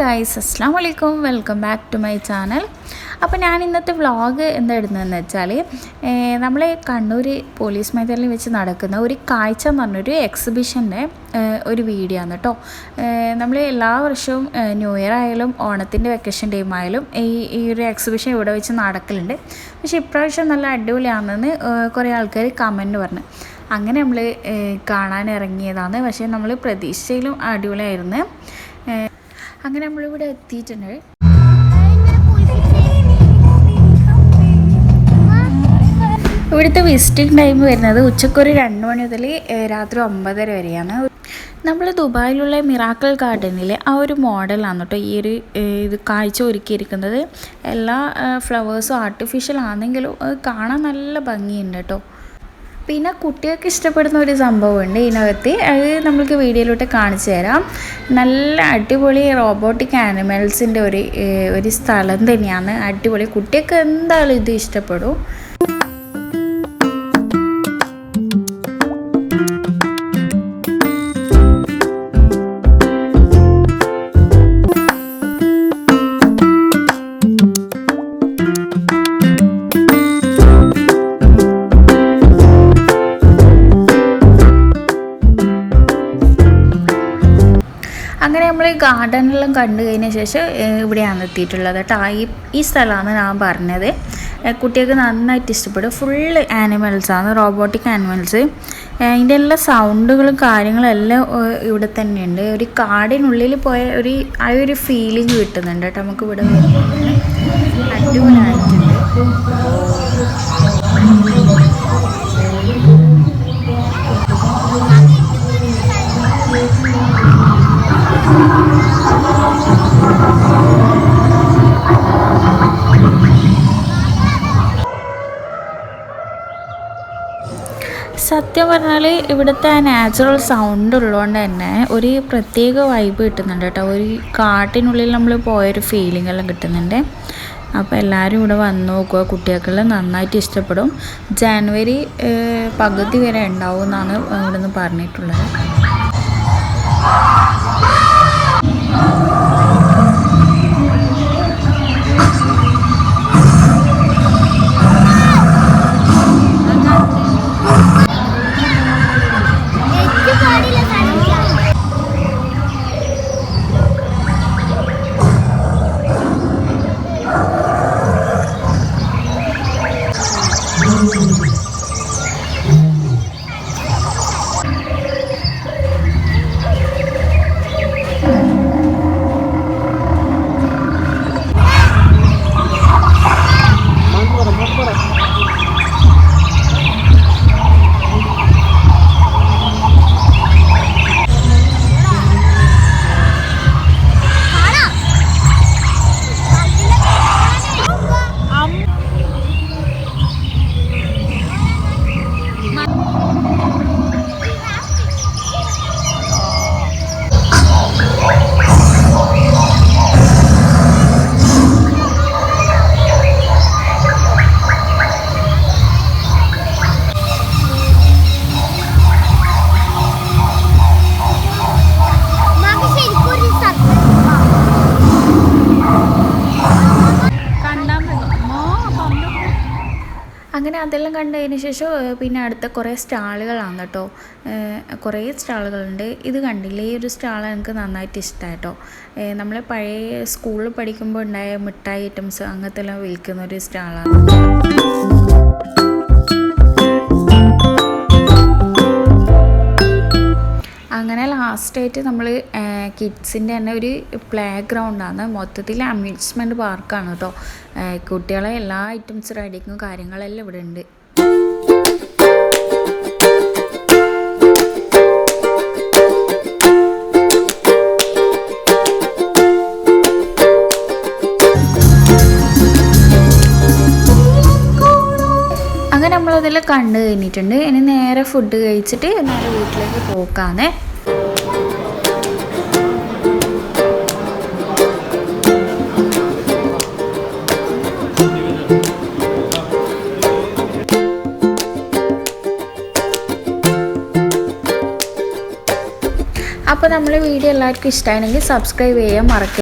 Guys അസ്സാം വലൈക്കും welcome back to my channel അപ്പോൾ ഞാൻ ഇന്നത്തെ വ്ളോഗ് എന്താ ഇടുന്നതെന്ന് വെച്ചാൽ നമ്മൾ കണ്ണൂർ പോലീസ് മേഖലയിൽ വെച്ച് നടക്കുന്ന ഒരു കാഴ്ച എന്ന് പറഞ്ഞൊരു എക്സിബിഷന്റെ ഒരു വീഡിയോ ആണ് കേട്ടോ നമ്മൾ എല്ലാ വർഷവും ന്യൂ ഇയർ ആയാലും ഓണത്തിന്റെ വെക്കേഷൻ ടൈം ആയാലും ഈ ഈ ഒരു എക്സിബിഷൻ ഇവിടെ വെച്ച് നടക്കലുണ്ട്. പക്ഷേ ഇപ്രാവശ്യം നല്ല അടിപൊളിയാണെന്ന് കുറേ ആൾക്കാർ കമന്റ് പറഞ്ഞു. അങ്ങനെ നമ്മൾ കാണാൻ ഇറങ്ങിയതാണ്. പക്ഷേ നമ്മൾ പ്രതീക്ഷയിലും അടിപൊളിയായിരുന്നു. അങ്ങനെ നമ്മളിവിടെ എത്തിയിട്ടുണ്ട്. ഇവിടുത്തെ വിസിറ്റിംഗ് ടൈം വരുന്നത് ഉച്ചക്കൊരു രണ്ട് മണി മുതൽ രാത്രി ഒമ്പതര വരെയാണ്. നമ്മൾ ദുബായിലുള്ള മിറാക്കിൾ ഗാർഡനിലെ ആ ഒരു മോഡലാണ് കേട്ടോ ഈ ഒരു ഇത് കാഴ്ച ഒരുക്കിയിരിക്കുന്നത്. എല്ലാ ഫ്ലവേഴ്സും ആർട്ടിഫിഷ്യൽ ആണെങ്കിലും കാണാൻ നല്ല ഭംഗിയുണ്ട് കേട്ടോ പിന്നെ കുട്ടികൾക്ക് ഇഷ്ടപ്പെടുന്ന ഒരു സംഭവമുണ്ട് ഇതിനകത്ത്. അത് നമ്മൾക്ക് വീഡിയോയിലോട്ട് കാണിച്ചു തരാം. നല്ല അടിപൊളി റോബോട്ടിക് ആനിമൽസിന്റെ ഒരു ഒരു സ്ഥലം തന്നെയാണ്. അടിപൊളി. കുട്ടികൾക്ക് എന്തായാലും ഇത് ഇഷ്ടപ്പെടും. അങ്ങനെ നമ്മൾ ഈ ഗാർഡനെല്ലാം കണ്ടു കഴിഞ്ഞ ശേഷം ഇവിടെയാണ് എത്തിയിട്ടുള്ളത് കേട്ടോ. ഈ ഈ സ്ഥലമാണ് ഞാൻ പറഞ്ഞത്. കുട്ടികൾക്ക് നന്നായിട്ട് ഇഷ്ടപ്പെടും. ഫുള്ള് ആനിമൽസാണ് റോബോട്ടിക് ആനിമൽസ് ഇതിന്റെ എല്ലാ സൗണ്ടുകളും കാര്യങ്ങളും എല്ലാം ഇവിടെ തന്നെയുണ്ട്. ഒരു കാടിനുള്ളിൽ പോയ ഒരു ആ ഒരു ഫീലിംഗ് കിട്ടുന്നുണ്ട് കേട്ടോ നമുക്ക് ഇവിടെ അടിപൊളിയായിട്ടുണ്ട് സത്യം പറഞ്ഞാൽ ഇവിടുത്തെ ആ നാച്ചുറൽ സൗണ്ട് ഉള്ളതുകൊണ്ട് തന്നെ ഒരു പ്രത്യേക വൈബ് കിട്ടുന്നുണ്ട് കേട്ടോ. ഒരു കാട്ടിനുള്ളിൽ നമ്മൾ പോയൊരു ഫീലിംഗ് എല്ലാം കിട്ടുന്നുണ്ട്. അപ്പോൾ എല്ലാവരും ഇവിടെ വന്ന് നോക്കുക. കുട്ടികൾക്കെല്ലാം നന്നായിട്ട് ഇഷ്ടപ്പെടും. ജാനുവരി പകുതി വരെ ഉണ്ടാവും എന്നാണ് ഇവിടെ നിന്ന് പറഞ്ഞിട്ടുള്ളത്. അതെല്ലാം കണ്ടതിന് ശേഷം പിന്നെ അടുത്ത കുറേ സ്റ്റാളുകളാണ് കേട്ടോ. കുറേ സ്റ്റാളുകളുണ്ട്. ഇത് കണ്ടില്ലേ? ഈ ഒരു സ്റ്റാൾ എനിക്ക് നന്നായിട്ട് ഇഷ്ടമായി കേട്ടോ നമ്മൾ പഴയ സ്കൂളിൽ പഠിക്കുമ്പോൾ ഉണ്ടായ മിഠായി ഐറ്റംസ് അങ്ങനത്തെ എല്ലാം വിൽക്കുന്ന ഒരു സ്റ്റാളാണ്. അങ്ങനെ ലാസ്റ്റായിട്ട് നമ്മൾ കിഡ്സിന്റെ തന്നെ ഒരു പ്ലേ ഗ്രൗണ്ടാണ് മൊത്തത്തിൽ അമ്യൂസ്മെന്റ് പാർക്കാണ് കേട്ടോ കുട്ടികളെ എല്ലാ ഐറ്റംസ് റൈഡിങ്ങും കാര്യങ്ങളെല്ലാം ഇവിടെ ഉണ്ട്. നമ്മളതിൽ കണ്ടു കഴിഞ്ഞിട്ടുണ്ട്. ഇനി നേരെ ഫുഡ് കഴിച്ചിട്ട് നേരെ വീട്ടിലേക്ക് പോക്കാന്നേ. അപ്പോൾ നമ്മൾ വീഡിയോ എല്ലാവർക്കും ഇഷ്ടമായിരുന്നെങ്കിൽ സബ്സ്ക്രൈബ് ചെയ്യാൻ മറക്കുക